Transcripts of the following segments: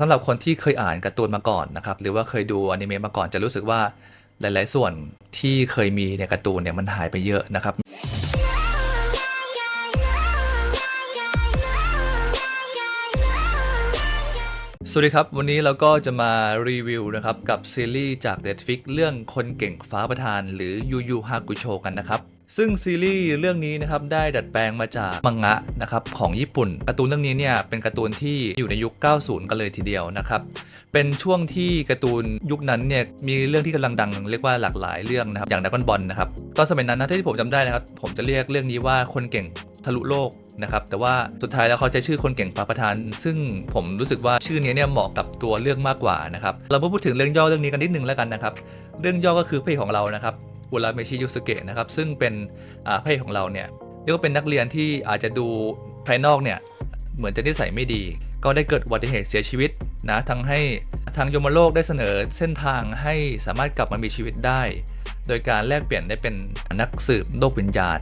สำหรับคนที่เคยอ่านการ์ตูนมาก่อนนะครับ หรือว่าเคยดูอนิเมะมาก่อนจะรู้สึกว่าหลาย ๆ ส่วนที่เคยมีในการ์ตูนเนี่ยมันหายไปเยอะนะครับ สวัสดีครับ วันนี้เราก็จะมารีวิวนะครับ กับซีรีส์จาก Netflix เรื่องคนเก่งฟ้าประธาน หรือยูยูฮากุโชกันนะครับ ซึ่งซีรีส์เรื่องนี้นะครับได้ดัดแปลงมาจากมังงะนะครับของญี่ปุ่นการ์ตูนเรื่องนี้เนี่ยเป็นการ์ตูนที่อยู่ในยุค 90 กันเลยทีเดียวนะครับเป็นช่วงที่การ์ตูนยุคนั้นเนี่ยมีเรื่องที่กำลังดังเรียกว่าหลากหลายเรื่องนะครับอย่างดักบอลนะครับตอนสมัยนั้นนะที่ผมจำได้นะครับผมจะเรียกเรื่องนี้ว่าคนเก่ง ทะลุโลกนะครับแต่ว่าสุดท้ายแล้วเขาใช้ชื่อคนเก่งฟ้าประธาน ซึ่งผมรู้สึกว่าชื่อนี้เนี่ยเหมาะกับตัวเรื่องมากกว่านะครับเรามาพูดถึงเรื่องย่อเรื่องนี้กันนิดนึงแล้วกันนะครับเรื่องย่อก็คือพระเอกของเรานะครับอุราเมชิยุสเกะนะครับซึ่งเป็นพระเอกของเราเนี่ยเรียกว่าเป็นนักเรียนที่อาจจะดูภายนอกเนี่ยเหมือนจะนิสัยไม่ดี ก็ได้เกิดอุบัติเหตุเสียชีวิตนะทั้งให้ทางยมโลกได้เสนอเส้นทางให้สามารถกลับมามีชีวิตได้ โดยการแลกเปลี่ยนได้เป็นนักสืบโลกวิญญาณ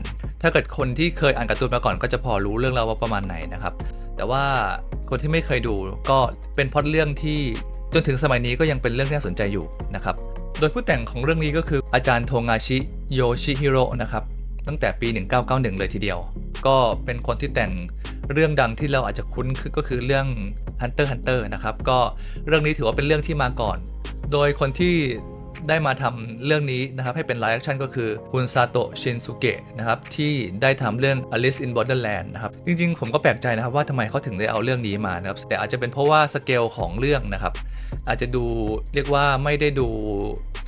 ถ้าเกิดคนที่เคยอ่านการ์ตูนมาก่อนก็จะพอรู้เรื่องราวว่าประมาณไหนนะครับ แต่ว่าคนที่ไม่เคยดูก็เป็นพอดเรื่องที่จนถึงสมัยนี้ก็ยังเป็นเรื่องที่น่าสนใจอยู่นะครับ โดยผู้แต่งของเรื่องนี้ก็คืออาจารย์โทงาชิโยชิฮิโร่นะครับตั้งแต่ปี 1991 เลยทีเดียว ก็เป็นคนที่แต่งเรื่องดังที่เราอาจจะคุ้นคือก็คือเรื่อง Hunter Hunter นะครับ ก็เรื่องนี้ถือว่าเป็นเรื่องที่มาก่อน โดยคนที่ ได้มาทำเรื่องนี้นะครับให้เป็นไลฟ์แอคชั่นก็คือคุณซาโตะชินสุเกะนะครับที่ได้ทำเรื่อง Alice in Borderland นะครับจริงๆ ผมก็แปลกใจนะครับว่าทำไมเขาถึงได้เอาเรื่องนี้มานะครับแต่อาจจะเป็นเพราะว่าสเกลของเรื่องนะครับอาจจะดูเรียกว่าไม่ได้ดู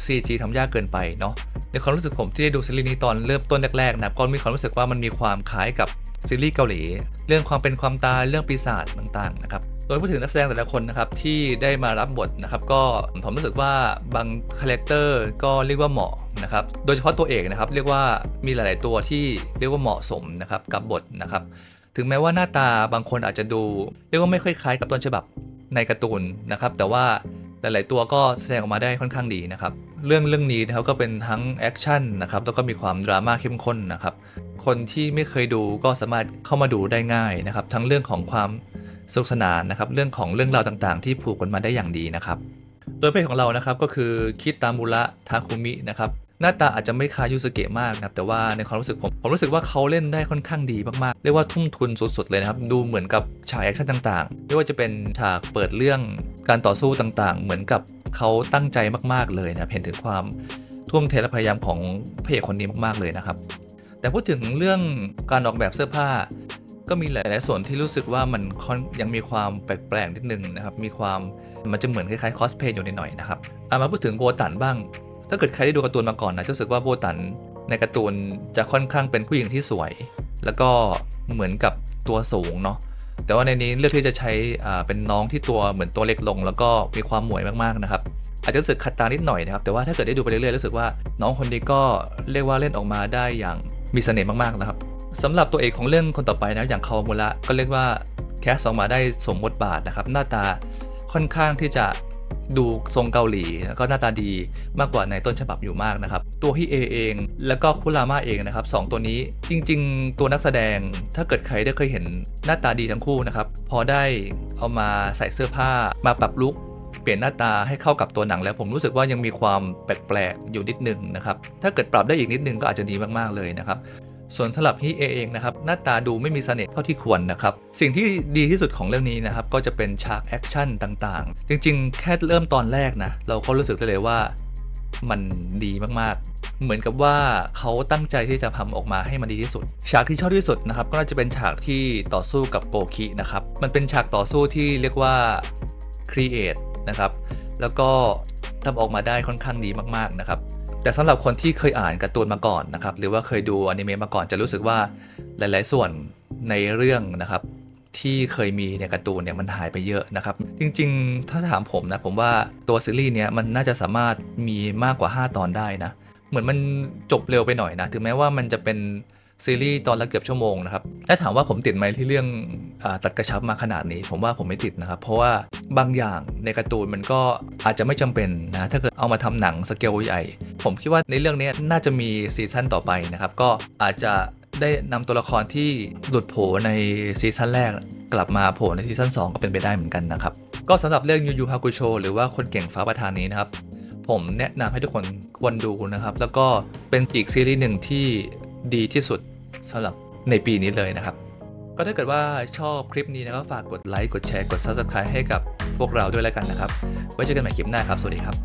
CG ทำยากเกินไปเนาะในความรู้สึกผมที่ได้ดูซีรีส์นี้ตอนเริ่มต้นแรกๆนะครับก็มีความรู้สึกว่ามันมีความคล้ายกับซีรีส์เกาหลี เรื่องความเป็นความตายเรื่องปีศาจต่างๆนะครับ โดยพูดถึงนักแสดงแต่ละคนนะครับที่ได้มารับบทนะครับก็ผมรู้สึกว่าบางคาแรคเตอร์ก็เรียกว่าเหมาะนะครับโดยเฉพาะตัวเอกนะครับเรียกว่ามีหลาย ๆ ตัวที่เรียกว่าเหมาะสมนะครับกับบทนะครับถึงแม้ว่าหน้าตาบางคนอาจจะดู เรียกว่าไม่ค่อยคล้ายกับต้นฉบับในการ์ตูนนะครับแต่ว่าหลาย ๆ ตัวก็แสดงออกมาได้ค่อนข้างดีนะครับเรื่องเรื่องนี้นะครับก็เป็นทั้งแอคชั่นนะครับแล้วก็มีความดราม่าเข้มข้นนะครับคนที่ไม่เคยดูก็สามารถเข้ามาดูได้ง่ายนะครับทั้งเรื่องของความ สนุกสนานนะครับเรื่องของเรื่องราวต่างๆ ที่ผูกกันมาได้อย่างดีนะครับโดยเพศของเรานะครับก็คือคิตามุระทาคุมินะครับหน้าตาอาจจะไม่คล้ายยูสเกะมากนะครับแต่ว่าในความรู้สึกผมผมรู้สึกว่าเขาเล่นได้ค่อนข้างดีมากๆเรียกว่าทุ่มทุนสุดๆเลยนะครับดูเหมือนกับฉากแอคชั่นต่างๆ ไม่ว่าจะเป็นฉากเปิดเรื่องการต่อสู้ต่างๆ เหมือนกับเขาตั้งใจมากๆเลยนะเห็นถึงความทุ่มเทและพยายามของพระเอกคนนี้มากๆเลยนะครับแต่พูดถึงเรื่องการออกแบบเสื้อผ้า ก็มีหลาย ๆ ส่วนที่รู้สึกว่ามันยังมีความแปลก ๆ นิดนึงนะครับ มีความมันจะเหมือนคล้าย ๆ คอสเพย์อยู่นหน่อยนะครับเอามาพูดถึงโบตันบ้าง ถ้าเกิดใครได้ดูการ์ตูนมาก่อนนะจะรู้สึกว่าโบตันในการ์ตูนจะค่อนข้างเป็นผู้หญิงที่สวย แล้วก็เหมือนกับตัวสูงเนาะ แต่ว่าในนี้เลือกที่จะใช้อ่าเป็นน้องที่ตัวเหมือนตัวเล็กลง แล้วก็มีความหมวยมาก ๆ นะครับอาจจะรู้สึกขัดตานิดหน่อยนะครับแต่ว่าถ้าเกิดได้ดูไปเรื่อยๆรู้สึกว่าน้องคนนี้ก็เรียกว่าเล่นออกมาได้อย่างมีเสน่ห์มากๆนะครับ สำหรับตัวเอกของเรื่องคนต่อไปนะอย่างคาวามุระก็เรียกว่าแคสออกมาได้สมบทบาทนะครับ หน้าตาค่อนข้างที่จะดูทรงเกาหลีแล้วก็หน้าตาดีมากกว่าในต้นฉบับอยู่มากนะครับ ตัวฮิเอเอง แล้วก็คุราม่าเองนะครับสองตัวนี้จริง ๆ ตัวนักแสดงถ้าเกิดใครได้เคยเห็นหน้าตาดีทั้งคู่นะครับ พอได้เอามาใส่เสื้อผ้ามาปรับลุคเปลี่ยนหน้าตาให้เข้ากับตัวหนังแล้วผมรู้สึกว่ายังมีความแปลกๆอยู่นิดนึงนะครับ ถ้าเกิดปรับได้อีกนิดนึงก็อาจจะดีมากๆเลยนะครับ ส่วนสำหรับฮิเอเองนะครับหน้าตาดูไม่มีเสน่ห์เท่าที่ควรนะครับสิ่งที่ดีที่สุดของเรื่องนี้นะครับก็จะเป็นฉากแอคชั่นต่างๆ จริงๆ แค่เริ่มตอนแรกนะเราก็รู้สึกได้เลยว่ามันดีมากๆ เหมือนกับว่าเขาตั้งใจที่จะทำออกมาให้มันดีที่สุด ฉากที่ชอบที่สุดนะครับก็น่าจะเป็นฉากที่ต่อสู้กับโกคินะครับมันเป็นฉากต่อสู้ที่เรียกว่า create นะครับแล้วก็ทำออกมาได้ค่อนข้างดีมากๆนะครับ แต่สำหรับคนที่เคยอ่านการ์ตูนมาก่อนนะครับ หรือว่าเคยดูอนิเมะมาก่อนจะรู้สึกว่าหลาย ๆ ส่วนในเรื่องนะครับ ที่เคยมีในการ์ตูนเนี่ยมันหายไปเยอะนะครับ จริง ๆ ถ้าถามผมนะผมว่าตัวซีรีส์เนี้ยมันน่าจะสามารถมีมากกว่า 5 ตอนได้นะ เหมือนมันจบเร็วไปหน่อยนะ ถึงแม้ว่ามันจะเป็น ซีรีส์ตอนละเกือบชั่วโมงนะครับถ้าถามว่าผมติดไหมที่เรื่องอตัดกระชับมาขนาดนี้ ผมว่าผมไม่ติดนะครับ เพราะว่าบางอย่างในการ์ตูนมันก็อาจจะไม่จำเป็นนะถ้าเกิดเอามาทำหนังสเกลใหญ่ ผมคิดว่าในเรื่องนี้น่าจะมีซีซั่นต่อไปนะครับก็อาจจะได้นำตัวละครที่หลุดโผในซีซั่นแรกกลับมาโผล่ในซีซั่น2 ก็เป็นไปได้เหมือนกันนะครับ ก็สำหรับเรื่องยูยูฮากุโชหรือว่าคนเก่งฟ้าประธานนี้นะครับ ผมแนะนำให้ทุกคนควรดูนะครับ แล้วก็เป็นอีกซีรีส์หนึ่งที่ ดีที่สุดสำหรับในปีนี้เลยนะครับ ก็ถ้าเกิดว่าชอบคลิปนี้นะครับฝากกดไลค์กดแชร์กด Subscribe ให้กับพวกเราด้วยแล้วกันนะครับ ไว้เจอกันใหม่คลิปหน้าครับ สวัสดีครับ